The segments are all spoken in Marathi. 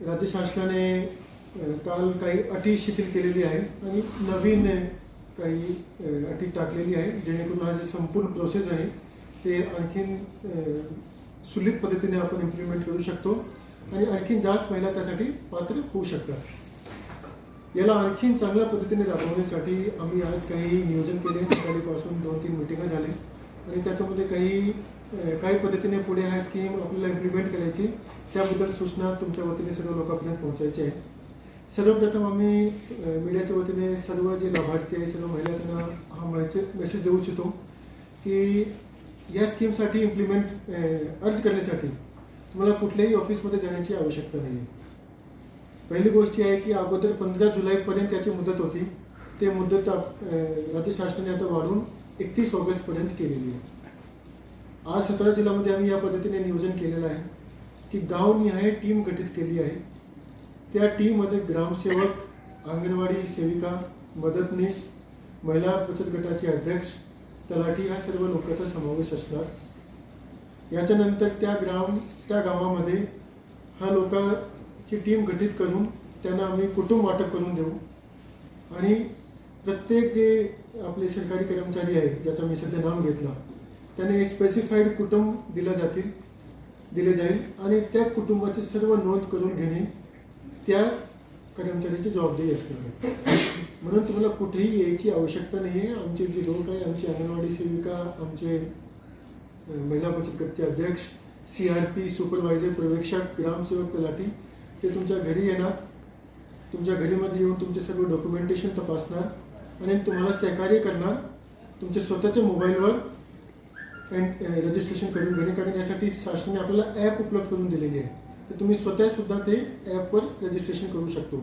राज्य शासनाने काल काही अटी शिथिल केलेली आहे आणि नवीन काही अटी टाकलेली आहे जेणेकरून हा जे संपूर्ण प्रोसेस आहे ते आणखीन सुलभ पद्धतीने आपण इम्प्लिमेंट करू शकतो आणि आणखीन जास्त महिला त्यासाठी पात्र होऊ शकतात. याला आणखीन चांगल्या पद्धतीने राबवण्यासाठी आम्ही आज काही नियोजन केले. सकाळीपासून दोन तीन मिटिंगा झाले आणि त्याच्यामध्ये काही काही पद्धतीने पुढे हा स्कीम आपल्याला इम्प्लिमेंट करायची. त्याबद्दल सूचना तुमच्या वतीने सर्व लोकांपर्यंत पोहोचायची आहे. सर्वप्रथम आम्ही मीडियाच्या वतीने सर्व जे लाभार्थी आहे सर्व महिला त्यांना हा मेसेज देऊ इच्छितो की या स्कीमसाठी इम्प्लिमेंट अर्ज करण्यासाठी तुम्हाला कुठल्याही ऑफिसमध्ये जाण्याची आवश्यकता नाही आहे पहिली गोष्ट आहे की अगोदर पंधरा जुलैपर्यंत त्याची मुदत होती. ते मुदत आप- राज्य शासनाने आता वाढून एकतीस ऑगस्टपर्यंत केलेली आहे. आज सतरा जिल्ह्यामध्ये आम्ही या पद्धतीने नियोजन केलेलं आहे. की गावनिहाय टीम गठीत केली आहे. त्या टीममध्ये ग्रामसेवक अंगणवाडी सेविका मदतनीस महिला बचत गटाचे अध्यक्ष तलाठी ह्या सर्व लोकांचा समावेश असणार. याच्यानंतर त्या ग्राम त्या गावामध्ये हा लोकांची टीम गठीत करून त्यांना आम्ही कुटुंब वाटप करून देऊ. आणि प्रत्येक जे आपले सरकारी कर्मचारी आहेत ज्याचा मी सध्या नाम घेतला त्यांना स्पेसिफाईड कुटुंब दिलं जातील दिले जाईल. आणि त्या कुटुंबाची सर्व नोंद करून घेणे त्या कर्मचाऱ्याची जबाबदारी असणार आहे. म्हणून तुम्हाला कुठेही यायची आवश्यकता नाही आहे आमचे जे लोक आहे आमची अंगणवाडी सेविका आमचे महिला बचत गटचे अध्यक्ष सी आर पी सुपरवायझर प्रवेक्षक ग्रामसेवक तलाठी ते तुमच्या घरी येणार. तुमच्या घरीमध्ये येऊन तुमचे सर्व डॉक्युमेंटेशन तपासणार. आणि तुम्हाला सहकार्य करणार. तुमच्या स्वतःच्या मोबाईलवर रजिस्ट्रेशन uh, करून घेणे कारण यासाठी शासनाने आपल्याला ॲप उपलब्ध करून दिलेली आहे. तर तुम्ही स्वतः सुद्धा ते ॲपवर रजिस्ट्रेशन करू शकतो.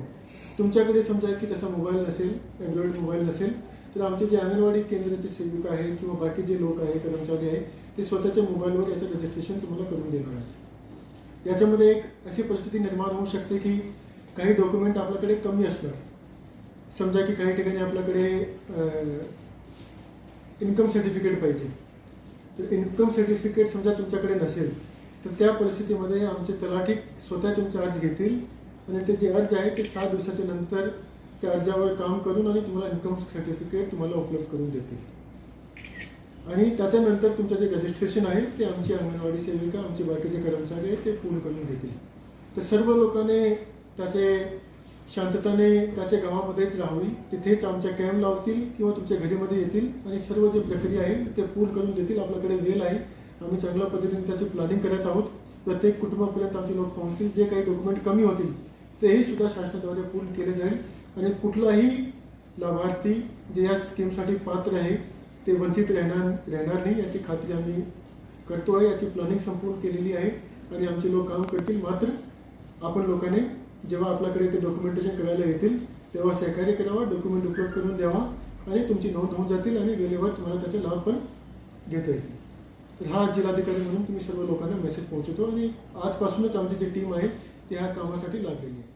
तुमच्याकडे समजा की तसा मोबाईल नसेल अँड्रॉइड मोबाईल नसेल तर आमचे जे अंगणवाडी केंद्राचे सेविका आहे किंवा बाकी जे लोक आहे कर्मचारी आहे ते स्वतःच्या मोबाईलवर याचं रजिस्ट्रेशन तुम्हाला करून देणार आहेत. याच्यामध्ये एक अशी परिस्थिती निर्माण होऊ शकते की काही डॉक्युमेंट आपल्याकडे कमी असतात. समजा की काही ठिकाणी आपल्याकडे इन्कम सर्टिफिकेट पाहिजे. तर इन्कम सर्टिफिकेट समजा तुमच्याकडे नसेल तर त्या परिस्थितीमध्ये आमचे तलाठी स्वतः तुमचे अर्ज घेतील आणि ते जे अर्ज आहे ते सहा दिवसाच्या नंतर त्या अर्जावर काम करून आणि तुम्हाला इन्कम सर्टिफिकेट तुम्हाला उपलब्ध करून देतील. आणि त्याच्यानंतर तुमचं जे रजिस्ट्रेशन आहे ते आमची अंगणवाडी सेविका आमचे बाकीचे कर्मचारी आहेत ते पूर्ण करून घेतील तर सर्व लोकांनी त्याचे शांतताने त्याच्या गावामध्येच राहावी. तिथेच आमच्या कॅम्प लावतील किंवा तुमच्या घरीमध्ये येतील. आणि सर्व जे प्रक्रिया आहे ते पूर्ण करून देतील. आपल्याकडे वेळ आहे. आम्ही चांगल्या पद्धतीने त्याची प्लॅनिंग करत आहोत. प्रत्येक कुटुंबापर्यंत आमचे लोक पोहोचतील. जे काही डॉक्युमेंट कमी होतील तेही सुद्धा शासनाद्वारे पूर्ण केले जाईल. आणि कुठलाही लाभार्थी जे या स्कीमसाठी पात्र आहे ते वंचित राहणार राहणार नाही याची खात्री आम्ही करतो आहे याची प्लॅनिंग संपूर्ण केलेली आहे. आणि आमचे लोक काम करतील. मात्र आपण लोकांनी जेव्हा आपल्याकडे ते डॉक्युमेंटेशन करायला येतील तेव्हा सहकार्य करावा डॉक्युमेंट उपलब्ध करून द्यावा आणि तुमची नोंद होऊन जातील आणि वेळेवर तुम्हाला त्याचे लाभ पण घेता येतील तर हा जिल्हाधिकारी म्हणून तुम्ही सर्व लोकांना मेसेज पोहोचवतो आणि आजपासूनच आमची जी टीम आहे ती ह्या कामासाठी लागलेली आहे.